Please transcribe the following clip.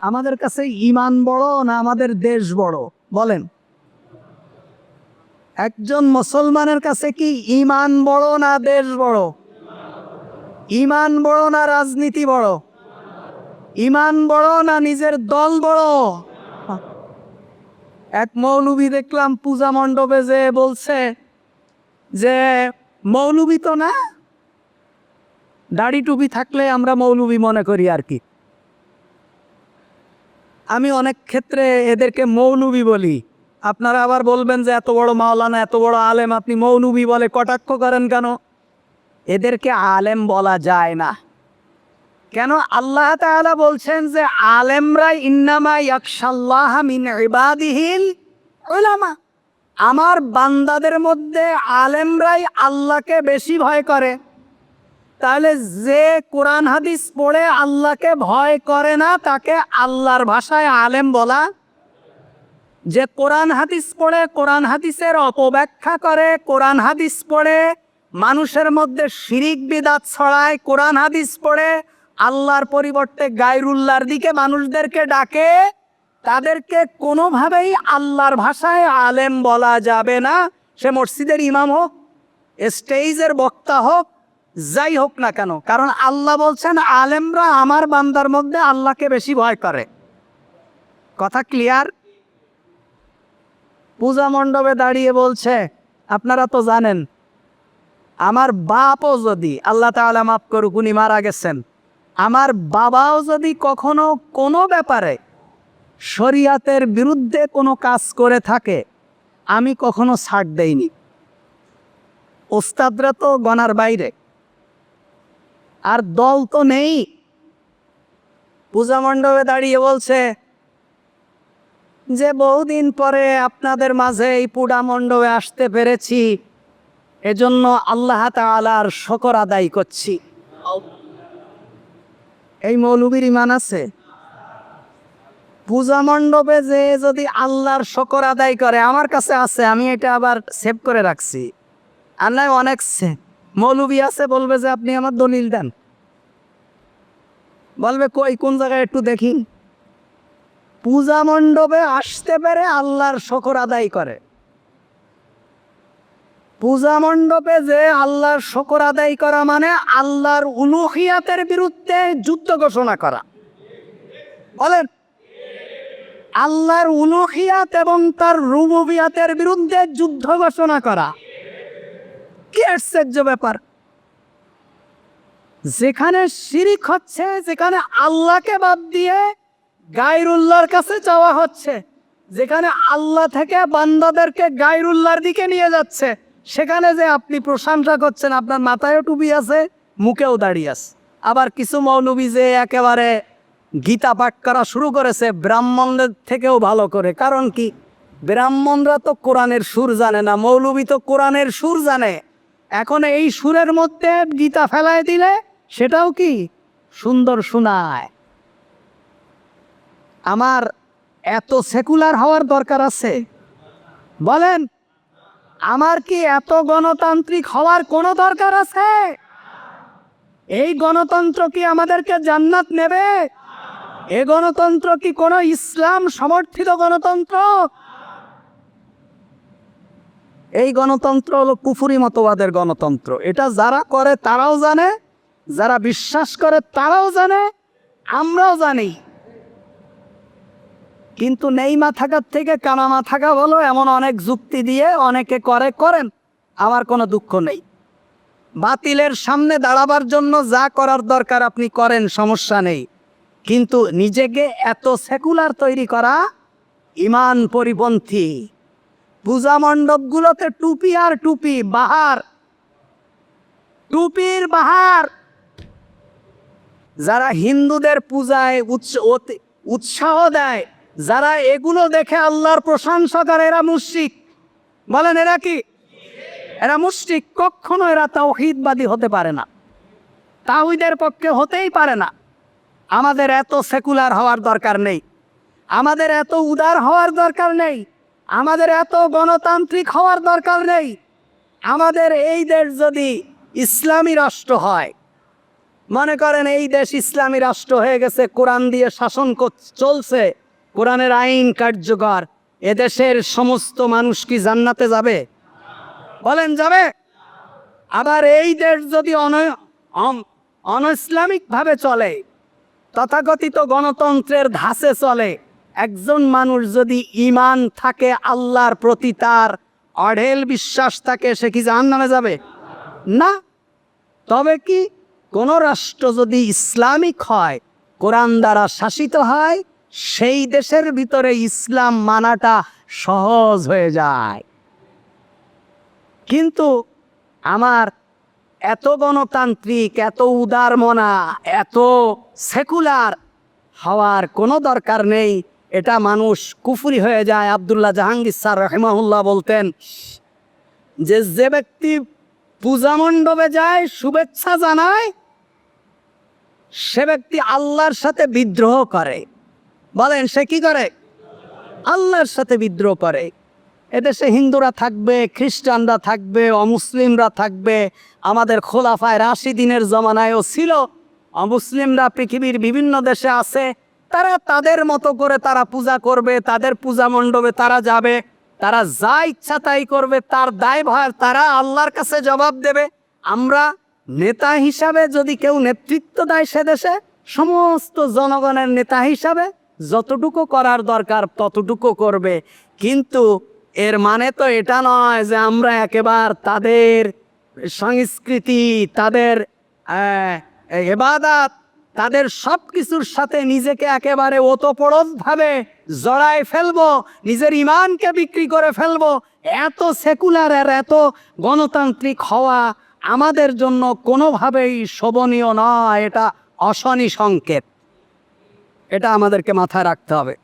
আমাদের কাছে ইমান বড় না আমাদের দেশ বড়? বলেন। একজন মুসলমানের কাছে কি ইমান বড় না দেশ বড়? ইমান বড় না রাজনীতি বড়? ইমান বড় না নিজের দল বড়? এক মৌলবি দেখলাম পূজা মণ্ডপে যে বলছে যে, মৌলবি তো না? দাড়ি টুপি থাকলে আমরা মৌলবি মনে করি আর কি। আমি অনেক ক্ষেত্রে এদেরকে মৌলবি বলি। আপনারা আবার বলবেন যে এত বড় মাওলানা, এত বড় আলেম, আপনি মৌলবি বলে কটাক্ষ করেন কেন? এদেরকে আলেম বলা যায় না। কেন? আল্লাহ তাআলা বলছেন যে আলেমরা ইন্নামা ইয়াকশাল্লাহ আমার বান্দাদের মধ্যে আলেমরাই আল্লাহকে বেশি ভয় করে। তাহলে যে কোরআন হাদিস পড়ে আল্লাহকে ভয় করে না, তাকে আল্লাহর ভাষায় আলেম বলা। যে কোরআন হাদিস পড়ে, কোরআন হাদিসের অপব্যাখ্যা করে, কোরআন হাদিস পড়ে, মানুষের মধ্যে শিরিক বিদাত ছড়ায়, কোরআন হাদিস পড়ে, আল্লাহর পরিবর্তে গায়রুল্লাহর দিকে মানুষদেরকে ডাকে, তাদেরকে কোনোভাবেই আল্লাহর ভাষায় আলেম বলা যাবে না। সে মসজিদের ইমাম হোক, স্টেজের বক্তা হোক যাই হোক না কেন, কারণ আল্লাহ বলছেন, আলেমরা আমার বান্দার মধ্যে আল্লাহকে বেশি ভয় করে। কথা ক্লিয়ার পূজা মণ্ডপে দাঁড়িয়ে বলছে, আপনারা তো জানেন, আমার বাপও যদি, আল্লাহ তাআলা মাফ করুক, উনি মারা গেছেন। আমার বাবাও যদি কখনো কোনো ব্যাপারে শরিয়াতের বিরুদ্ধে কোনো কাজ করে থাকে, আমি কখনো ছাড় দেইনি। ওস্তাদরা তো গনার বাইরে। আর দল তো নেই। পূজা মণ্ডপে দাঁড়িয়ে বলছে, যে বহুদিন পরে আপনাদের মাঝে এই পুডা মণ্ডপে আসতে পেরেছি, এজন্য আল্লাহ তাআলার শকর আদায় করছি। এই মৌলবীর ইমান আছে? পূজা মণ্ডপে যে যদি আল্লাহর শকর আদায় করে, আমার কাছে আছে, আমি এটা আবার সেভ করে রাখছি। নয় অনেক মৌলবী আছে, বলবে যে আপনি আমার দলিল দেন। বলবে, কই, কোন জায়গায় একটু দেখি? পূজা মণ্ডপে আসতে পেরে আল্লাহর শকর আদায় করে। পূজা মণ্ডপে যে আল্লাহর শকর আদায় করা মানে আল্লাহর উলুহিয়াতের বিরুদ্ধে যুদ্ধ ঘোষণা করা। বলেন, আল্লাহর উলুহিয়াত এবং তার রুবুবিয়াতের বিরুদ্ধে যুদ্ধ ঘোষণা করা। কি আশ্চর্য ব্যাপার। যেখানে শিরিক হচ্ছে, যেখানে আল্লাহকে বাদ দিয়ে গায়রুল্লাহর কাছে চাওয়া হচ্ছে, যেখানে আল্লাহ থেকে বান্দাদেরকে গায়রুল্লাহর দিকে নিয়ে যাচ্ছে, সেখানে যে আপনি প্রশংসা করছেন, আপনার মাথায়ও টুপি আছে, মুখেও দাঁড়িয়ে আছে। আবার কিছু মৌলবী যে একেবারে গীতা পাঠ করা শুরু করেছে, ব্রাহ্মণদের থেকেও ভালো করে। কারণ কি? ব্রাহ্মণরা তো কোরআনের সুর জানে না, মৌলবী তো কোরআনের সুর জানে। এখন এই সুরের মধ্যে গীতা ফেলায় দিলে সেটাও কি সুন্দর শোনায় আমার এত সেকুলার হওয়ার দরকার আছে। বলেন, আমার কি এত গণতান্ত্রিক হওয়ার কোনো দরকার আছে? এই গণতন্ত্র কি আমাদেরকে জান্নাত নেবে? এ গণতন্ত্র কি কোনো ইসলাম সমর্থিত গণতন্ত্র? এই গণতন্ত্র হলো কুফুরি মতবাদের গণতন্ত্র। এটা যারা করে তারাও জানে যারা বিশ্বাস করে, তারাও জানে, আমরাও জানি। কিন্তু নেই মাথাকার থেকে কানা মাথাকা বলো এমন অনেক যুক্তি দিয়ে অনেকে করে, করেন, আমার কোনো দুঃখ নেই। বাতিলের সামনে দাঁড়াবার জন্য যা করার দরকার আপনি করেন, সমস্যা নেই। কিন্তু নিজেকে এত সেকুলার তৈরি করা ইমান পরিপন্থী। পূজা মণ্ডপগুলোতে টুপি আর টুপি, বাহার। টুপির বাহার। যারা হিন্দুদের পূজায় উৎস- উৎসাহ দেয়, যারা এগুলো দেখে আল্লাহর প্রশংসা করে, এরা মুশরিক। বলেন, এরা কি? এরা মুশরিক। কখনো এরা তাওহিদবাদী হতে পারে না। তাওহিদের পক্ষে হতেই পারে না। আমাদের এত সেকুলার হওয়ার দরকার নেই। আমাদের এত উদার হওয়ার দরকার নেই। আমাদের এত গণতান্ত্রিক হওয়ার দরকার নেই। আমাদের এই দেশ যদি ইসলামী রাষ্ট্র হয় মনে করেন এই দেশ ইসলামী রাষ্ট্র হয়ে গেছে, কোরআন দিয়ে শাসন চলছে, কোরআনের আইন কার্যকর, এদেশের সমস্ত মানুষ কি জান্নাতে যাবে? বলেন, যাবে। আবার এই দেশ যদি অন ভাবে চলে, তথাকথিত গণতন্ত্রের ধাসে চলে, একজন মানুষ যদি ইমান থাকে, আল্লাহর প্রতি তার অঢেল বিশ্বাস থাকে, সে কি জাহান নামে যাবে? না। তবে কি কোন রাষ্ট্র যদি ইসলামিক হয়, কোরআন দ্বারা শাসিত হয়, সেই দেশের ভিতরে ইসলাম মানাটা সহজ হয়ে যায়। কিন্তু আমার এত গণতান্ত্রিক, এত উদারমনা, এত সেকুলার হওয়ার কোনো দরকার নেই। এটা মানুষ কুফুরি হয়ে যায়। আবদুল্লাহ জাহাঙ্গীর স্যার রহমাহুল্লাহ বলতেন যে যে ব্যক্তি পূজা মণ্ডপে যায়, শুভেচ্ছা জানায়। সে ব্যক্তি আল্লাহর সাথে বিদ্রোহ করে। বলেন, সে কি করে? আল্লাহর সাথে বিদ্রোহ করে। এদেশে হিন্দুরা থাকবে, খ্রিস্টানরা থাকবে, অমুসলিমরা থাকবে। আমাদের খোলাফায় রাশি দিনের জমানায়ও ছিল। অমুসলিমরা পৃথিবীর বিভিন্ন দেশে আছে। তারা তাদের মতো করে তারা পূজা করবে, তাদের পূজা মণ্ডপে তারা যাবে। তারা যা ইচ্ছা তাই করবে, তার দায় দায়ভার তারা আল্লাহর কাছে জবাব দেবে। আমরা নেতা হিসাবে যদি কেউ নেতৃত্ব দেয় সে দেশে, সমস্ত জনগণের নেতা হিসাবে যতটুকু করার দরকার ততটুকু করবে। কিন্তু এর মানে তো এটা নয় যে আমরা একেবার তাদের সংস্কৃতি, তাদের এবাদাত তাদের সব কিছুর সাথে নিজেকে একেবারে ওতপ্রোতভাবে জড়ায় ফেলব, নিজের ইমানকে বিক্রি করে ফেলব, এত সেকুলার আর এত গণতান্ত্রিক হওয়া আমাদের জন্য কোনোভাবেই শোভনীয় নয়, এটা অশনি সংকেত। এটা আমাদেরকে মাথায় রাখতে হবে।